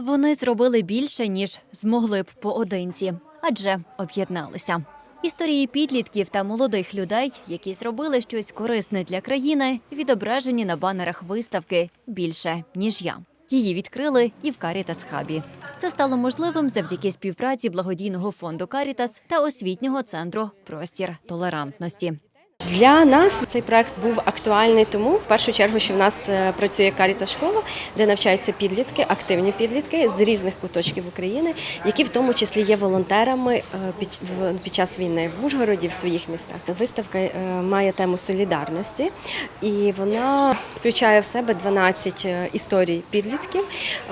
Вони зробили більше, ніж змогли б поодинці, адже об'єдналися. Історії підлітків та молодих людей, які зробили щось корисне для країни, відображені на банерах виставки більше ніж я. Її відкрили і в Карітас Хабі. Це стало можливим завдяки співпраці благодійного фонду Карітас та освітнього центру Простір толерантності. Для нас цей проект був актуальний тому, в першу чергу, що в нас е, працює Карітас школа, де навчаються підлітки, активні підлітки з різних куточків України, які в тому числі є волонтерами е, під, час війни в Ужгороді, в своїх містах. Виставка е, має тему солідарності, і вона включає в себе 12 е, історій підлітків,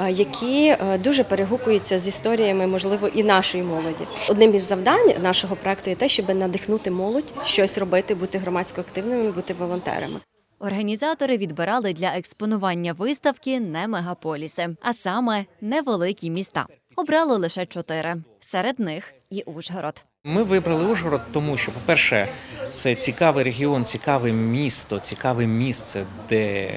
які дуже перегукуються з історіями, можливо, і нашої молоді. Одним із завдань нашого проекту є те, щоб надихнути молодь щось робити, бути громадсько активними, бути волонтерами. Організатори відбирали для експонування виставки не мегаполіси, а саме невеликі міста. Обрали лише чотири. Серед них і Ужгород. Ми вибрали Ужгород, тому що, по-перше, це цікавий регіон, цікаве місто, цікаве місце, де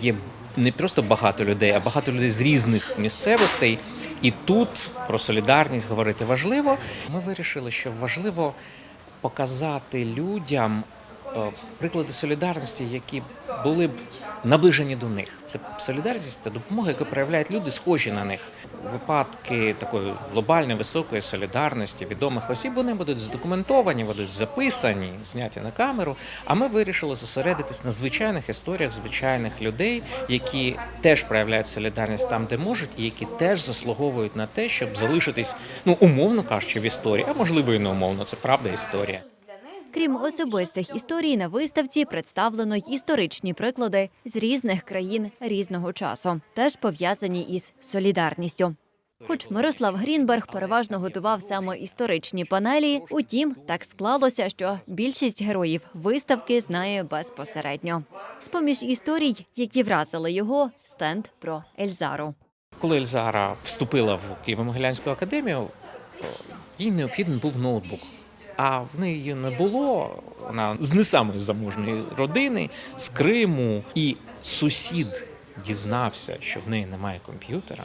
є не просто багато людей, а багато людей з різних місцевостей. І тут про солідарність говорити важливо. Ми вирішили, що важливо показати людям приклади солідарності, які були б наближені до них. Це солідарність та допомога, яку проявляють люди, схожі на них. Випадки такої глобальної високої солідарності відомих осіб вони будуть задокументовані, будуть записані, зняті на камеру. А ми вирішили зосередитись на звичайних історіях звичайних людей, які теж проявляють солідарність там, де можуть, і які теж заслуговують на те, щоб залишитись, ну умовно кажучи, в історії, а можливо і не умовно. Це правда історія. Крім особистих історій, на виставці представлено й історичні приклади з різних країн різного часу, теж пов'язані із солідарністю. Хоч Мирослав Грінберг переважно готував саме історичні панелі, утім, так склалося, що більшість героїв виставки знає безпосередньо. З-поміж історій, які вразили його, стенд про Ельзару. Коли Ельзара вступила в Києво-Могилянську академію, їй необхідний був ноутбук. А в неї не було. Вона з не самої заможної родини, з Криму. І сусід дізнався, що в неї немає комп'ютера,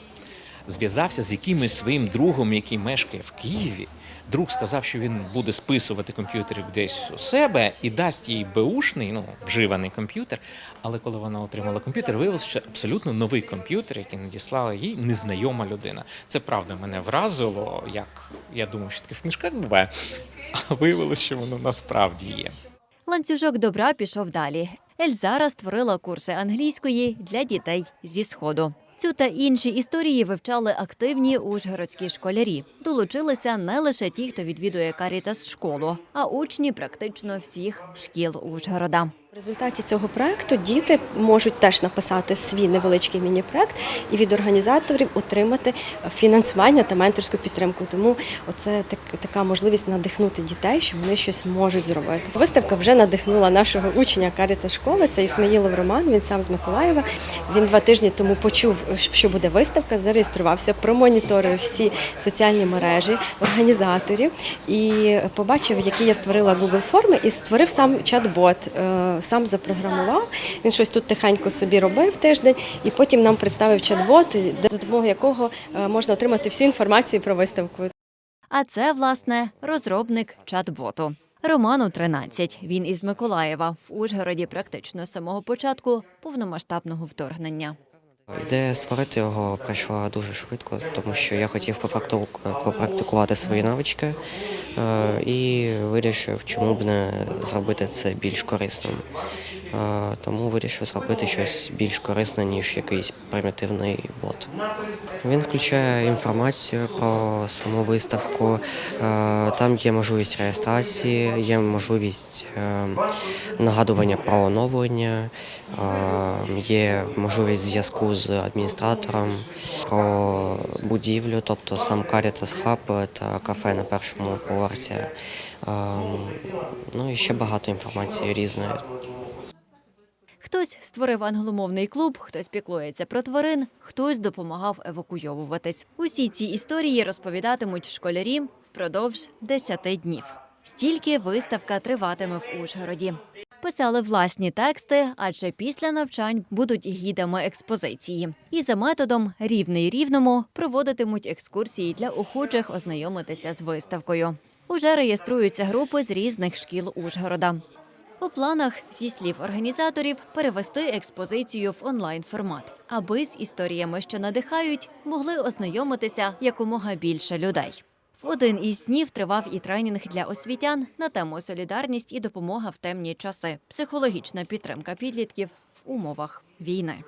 зв'язався з якимось своїм другом, який мешкає в Києві. Друг сказав, що він буде списувати комп'ютер десь у себе і дасть їй беушний, ну вживаний комп'ютер. Але коли вона отримала комп'ютер, виявилося, що абсолютно новий комп'ютер, який надіслала їй незнайома людина. Це правда мене вразило. Як я думав, що таке в книжках буває, а виявилося, що воно насправді є. Ланцюжок добра пішов далі. Ельзара створила курси англійської для дітей зі сходу. Цю та інші історії вивчали активні ужгородські школярі. Долучилися не лише ті, хто відвідує Карітас школу, а учні практично всіх шкіл Ужгорода. В результаті цього проекту діти можуть теж написати свій невеличкий міні-проект і від організаторів отримати фінансування та менторську підтримку. Тому так, така можливість надихнути дітей, що вони щось можуть зробити. Виставка вже надихнула нашого учня Каріта школи. Це Ісмаїлов Роман. Він сам з Миколаєва. Він два тижні тому почув, що буде виставка, зареєструвався, промоніторив всі соціальні мережі організаторів і побачив, які я створила Google форми, і створив сам чат-бот. Сам запрограмував. Він щось тут тихенько собі робив тиждень, і потім нам представив чат-бот, за допомогою якого е, можна отримати всю інформацію про виставку. А це, власне, розробник чат-боту. Роману 13. Він із Миколаєва в Ужгороді практично з самого початку повномасштабного вторгнення. Ідея створити його прийшла дуже швидко, тому що я хотів попрактикувати свої навички е, і вирішив, чому б не зробити це більш корисним. Е, Тому вирішив зробити щось більш корисне, ніж якийсь примітивний бот. Він включає інформацію про саму виставку. е, Там є можливість реєстрації, є можливість е, нагадування про оновлення, е, є можливість зв'язку з адміністратором про будівлю, тобто сам Caritas Hub та кафе на першому поверсі. Ну і ще багато інформації різної. Хтось створив англомовний клуб, хтось піклується про тварин, хтось допомагав евакуйовуватись. Усі ці історії розповідатимуть школярі впродовж 10 днів. Стільки виставка триватиме в Ужгороді. писали власні тексти, адже після навчань будуть гідами експозиції. І за методом рівний рівному проводитимуть екскурсії для охочих ознайомитися з виставкою. Уже реєструються групи з різних шкіл Ужгорода. У планах, зі слів організаторів, перевести експозицію в онлайн формат, аби з історіями, що надихають, могли ознайомитися якомога більше людей. В один із днів тривав і тренінг для освітян на тему солідарність і допомога в темні часи, психологічна підтримка підлітків в умовах війни.